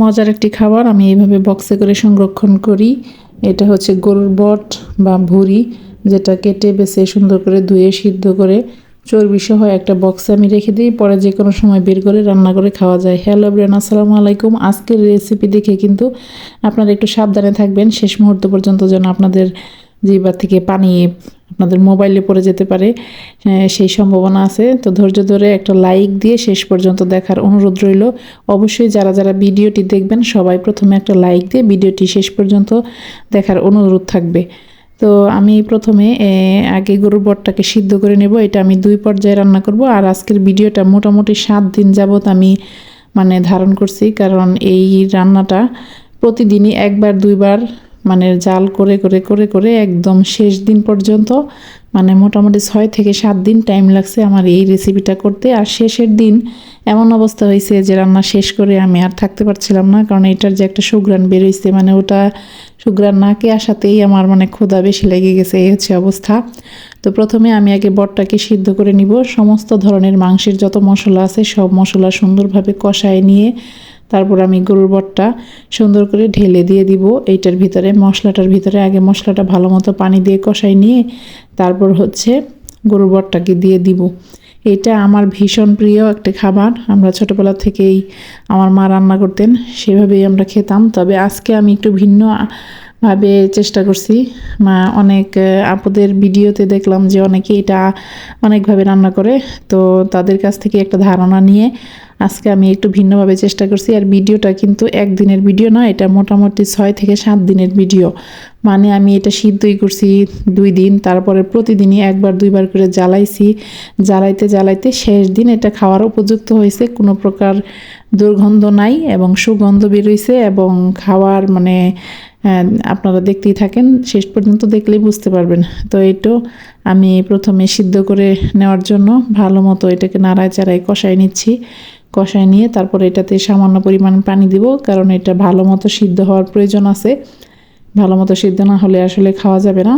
মজার একটি খাবার, আমি এইভাবে বক্সে করে সংরক্ষণ করি। এটা হচ্ছে গরুর বট বা ভুঁড়ি, যেটা কেটে, বেছে, সুন্দর করে ধুয়ে, সিদ্ধ করে চর্বি সহ একটা বক্সে আমি রেখে দিই। পরে যে কোনো সময় বের করে রান্না করে খাওয়া যায়। হ্যালো ব্রেন আসসালামু আলাইকুম। আজকের রেসিপি দেখে কিন্তু আপনারা একটু সাবধানে থাকবেন। শেষ মুহূর্ত পর্যন্ত যেন আপনাদের জিবার থেকে পানি আপনাদের মোবাইলে পড়ে যেতে পারে সেই সম্ভাবনা আছে। তো ধৈর্য ধরে একটা লাইক দিয়ে শেষ পর্যন্ত দেখার অনুরোধ রইল। অবশ্যই যারা যারা ভিডিওটি দেখবেন, সবাই প্রথমে একটা লাইক দিয়ে ভিডিওটি শেষ পর্যন্ত দেখার অনুরোধ থাকবে। তো আমি প্রথমে আগে গরুর বটটাকে সিদ্ধ করে নেব। এটা আমি দুই পর্যায়ে রান্না করব। আর আজকের ভিডিওটা মোটামুটি সাত দিন যাবত আমি মানে ধারণ করছি। কারণ এই রান্নাটা প্রতিদিনই একবার, দুইবার মানে জাল করে করে করে করে একদম শেষ দিন পর্যন্ত মানে মোটামুটি ছয় থেকে সাত দিন টাইম লাগছে আমার এই রেসিপিটা করতে। আর শেষের দিন এমন অবস্থা হয়েছে যে রান্না শেষ করে আমি আর থাকতে পারছিলাম না, কারণ এটার যে একটা সুগ্রান বেরোইছে মানে ওটা সুগ্রান নাকে আসাতেই আমার মানে ক্ষুধা বেশি লেগে গেছে, এই হচ্ছে অবস্থা। তো প্রথমে আমি আগে বটটাকে সিদ্ধ করে নিব। সমস্ত ধরনের মাংসের যত মশলা আছে, সব মশলা সুন্দরভাবে কষায় নিয়ে তারপর আমি গরুর বটটা সুন্দর করে ঢেলে দিয়ে দিব। এইটার ভিতরে, মশলাটার ভিতরে আগে মশলাটা ভালো মতো পানি দিয়ে কষাই নিয়ে তারপর হচ্ছে গরুর বটটাকে দিয়ে দিব। এটা আমার ভীষণ প্রিয় একটা খাবার। আমরা ছোটোবেলা থেকেই আমার মা রান্না করতেন, সেভাবেই আমরা খেতাম। তবে আজকে আমি একটু ভিন্ন ভাবে চেষ্টা করছি। মা অনেক আপুদের ভিডিওতে দেখলাম যে অনেকে এটা অনেকভাবে রান্না করে। তো তাদের কাছ থেকে একটা ধারণা নিয়ে আজকে আমি একটু ভিন্নভাবে চেষ্টা করছি। আর ভিডিওটা কিন্তু একদিনের ভিডিও না, এটা মোটামুটি ছয় থেকে সাত দিনের ভিডিও। মানে আমি এটা সিদ্ধই করছি দুই দিন, তারপরে প্রতিদিনই একবার দুইবার করে জ্বালাইছি। জ্বালাইতে জ্বালাইতে শেষ দিন এটা খাওয়ার উপযুক্ত হয়েছে। কোনো প্রকার দুর্গন্ধ নাই এবং সুগন্ধ বেরোইছে এবং খাওয়ার মানে আপনারা দেখতেই থাকেন, শেষ পর্যন্ত দেখলেই বুঝতে পারবেন। তো এইটো আমি প্রথমে সিদ্ধ করে নেওয়ার জন্য ভালো মতো এটাকে নাড়ায় চাড়ায় কষায় নিচ্ছি। কষায় নিয়ে তারপর এটাতে সামান্য পরিমাণ পানি দিব, কারণ এটা ভালো মতো সিদ্ধ হওয়ার প্রয়োজন আছে। ভালো মতো সিদ্ধ না হলে আসলে খাওয়া যাবে না।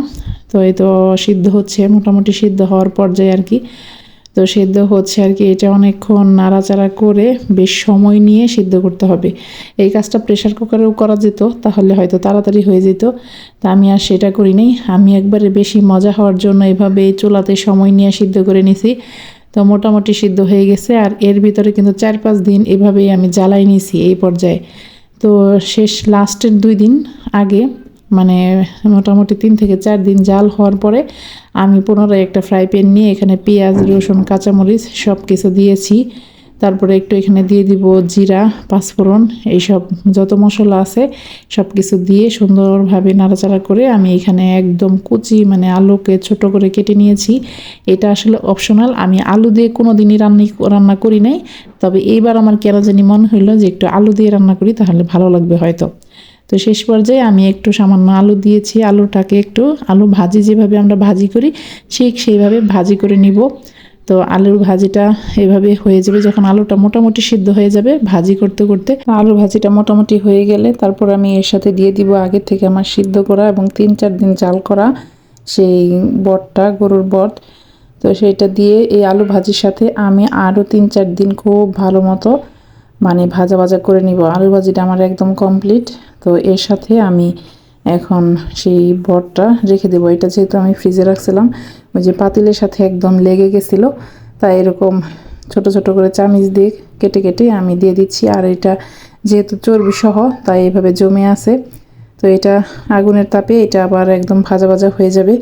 তো এই তো সিদ্ধ হচ্ছে, মোটামুটি সিদ্ধ হওয়ার পর্যায়ে আর কি। তো সেদ্ধ হচ্ছে আর কি, এটা অনেকক্ষণ নাড়াচাড়া করে বেশ সময় নিয়ে সিদ্ধ করতে হবে। এই কাজটা প্রেশার কুকারেও করা যেত, তাহলে হয়তো তাড়াতাড়ি হয়ে যেত। তা আমি আর সেটা করি নাই। আমি একবারে বেশি মজা হওয়ার জন্য এভাবে চুলাতে সময় নিয়ে সিদ্ধ করে নিছি। তো মোটামুটি সিদ্ধ হয়ে গেছে আর এর ভিতরে কিন্তু চার পাঁচ দিন এভাবেই আমি জ্বালাই নিয়েছি এই পর্যায়ে। তো শেষ লাস্টের দুই দিন আগে মানে মোটামুটি তিন থেকে চার দিন জাল হওয়ার পরে আমি পুনরায় একটা ফ্রাই প্যান নিয়ে এখানে পেঁয়াজ, রসুন, কাঁচামরিচ সব কিছু দিয়েছি। তারপরে একটু এখানে দিয়ে দিব জিরা, পাঁচফোড়ন, এইসব যত মশলা আছে সব কিছু দিয়ে সুন্দরভাবে নাড়াচাড়া করে আমি এখানে একদম কুচি মানে আলুকে ছোট করে কেটে নিয়েছি। এটা আসলে অপশনাল আমি আলু দিয়ে কোনো দিনই রান্না রান্না করি নাই। তবে এইবার আমার কেন জানি মনে হইল যে একটু আলু দিয়ে রান্না করি তাহলে ভালো লাগবে হয়তো। তো শেষ পর্যায়ে আমি একটু সামান্য আলু দিয়েছি। আলুটাকে একটু আলু ভাজি যেভাবে আমরা ভাজি করি, ঠিক সেইভাবে ভাজি করে নিব। তো আলুর ভাজিটা এভাবে হয়ে যাবে। যখন আলুটা মোটামুটি সিদ্ধ হয়ে যাবে, ভাজি করতে করতে আলু ভাজিটা মোটামুটি হয়ে গেলে তারপর আমি এর সাথে দিয়ে দিব আগে থেকে আমার সিদ্ধ করা এবং তিন চার দিন জাল করা সেই বটটা, গরুর বট। তো সেটা দিয়ে এই আলু ভাজির সাথে আমি আরও তিন চার দিন খুব ভালো মতো মানে ভাজা ভাজা করে নিব। আলু ভাজিটা আমার একদম কমপ্লিট তো এর সাথে আমি এখন সেই বটটা রেখে দেবো। এটা যেহেতু আমি ফ্রিজে রাখছিলাম, ওই যে পাতিলের সাথে একদম লেগে গেছিল, তাই এরকম ছোট ছোট করে চামিচ দিয়ে কেটে কেটে আমি দিয়ে দিচ্ছি। আর এটা যেহেতু চর্বি সহ তাই এভাবে জমে আছে। তো এটা আগুনের তাপে এটা আবার একদম ভাজা ভাজা হয়ে যাবে।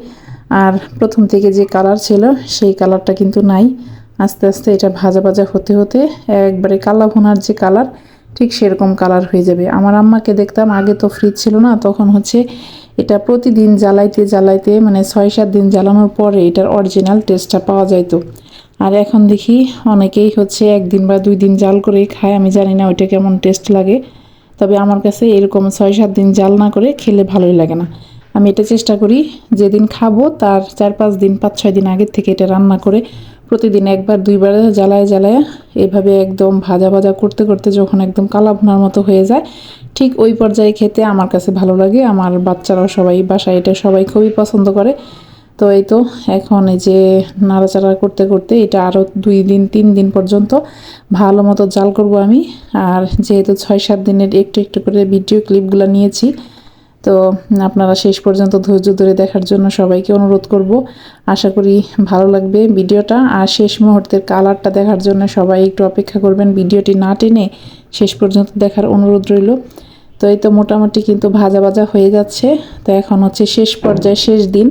আর প্রথম থেকে যে কালার ছিল, সেই কালারটা কিন্তু নাই। আস্তে আস্তে এটা ভাজা ভাজা হতে হতে একবারে কালা ভুনার যে কালার, ঠিক সেরকম কালার হয়ে যাবে। আমার আম্মাকে দেখতাম, আগে তো ফ্রিজ ছিল না, তখন হচ্ছে এটা প্রতিদিন জ্বালাইতে জ্বালাইতে মানে ছয় সাত দিন জ্বালানোর পরে এটার অরিজিনাল টেস্টটা পাওয়া যাইতো। আর এখন দেখি অনেকেই হচ্ছে একদিন বা দুই দিন জাল করে খায়, আমি জানি না ওইটা কেমন টেস্ট লাগে। তবে আমার কাছে এরকম ছয় সাত দিন জাল না করে খেলে ভালোই লাগে না। আমি এটা চেষ্টা করি, যেদিন খাব তার চার পাঁচ দিন পাঁচ ছয় দিন আগের থেকে এটা রান্না করে প্রতিদিন একবার, দুইবার জ্বালায় জ্বালায় এভাবে একদম ভাজা ভাজা করতে করতে যখন একদম কালা মতো হয়ে যায়, ঠিক ওই পর্যায়ে খেতে আমার কাছে ভালো লাগে। আমার বাচ্চারাও সবাই বাসায় এটা সবাই খুবই পছন্দ করে। তো এই তো এখন এই যে নাড়াচাড়া করতে করতে এটা আরও দুই দিন, তিন দিন পর্যন্ত ভালো মতো জাল করব আমি। আর যেহেতু ছয়, সাত দিনের একটু একটু করে ভিডিও ক্লিপগুলো নিয়েছি তো আপনারা শেষ পর্যন্ত ধৈর্য ধরে দেখার জন্য সবাইকে অনুরোধ করব। আশা করি ভালো লাগবে ভিডিওটা। আর শেষ মুহূর্তের কালারটা দেখার জন্য সবাই একটু অপেক্ষা করবেন। ভিডিওটি না টেনে শেষ পর্যন্ত দেখার অনুরোধ রইল। তো এই তো মোটামুটি কিন্তু ভাজা ভাজা হয়ে যাচ্ছে। তো এখন হচ্ছে শেষ পর্যায়ে শেষ দিন।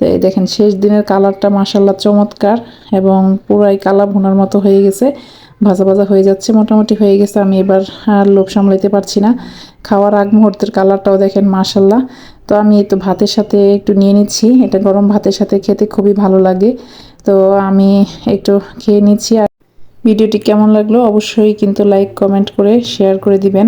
তো এই দেখেন, শেষ দিনের কালারটা মাসাল্লাহ চমৎকার এবং পুরাই কালা ভুনার মতো হয়ে গেছে। ভাজা ভাজা হয়ে যাচ্ছে, মোটামুটি হয়ে গেছে। আমি এবার আর লোভ সামলাইতে পারছি না। খাওয়ার আগ মুহূর্তের কালারটাও দেখেন মাসাল্লাহ তো আমি তো ভাতের সাথে একটু নিয়ে নিচ্ছি। এটা গরম ভাতের সাথে খেতে খুবই ভালো লাগে। তো আমি একটু খেয়ে নিচ্ছি আর ভিডিওটি কেমন লাগল অবশ্যই কিন্তু লাইক, কমেন্ট করে শেয়ার করে দিবেন।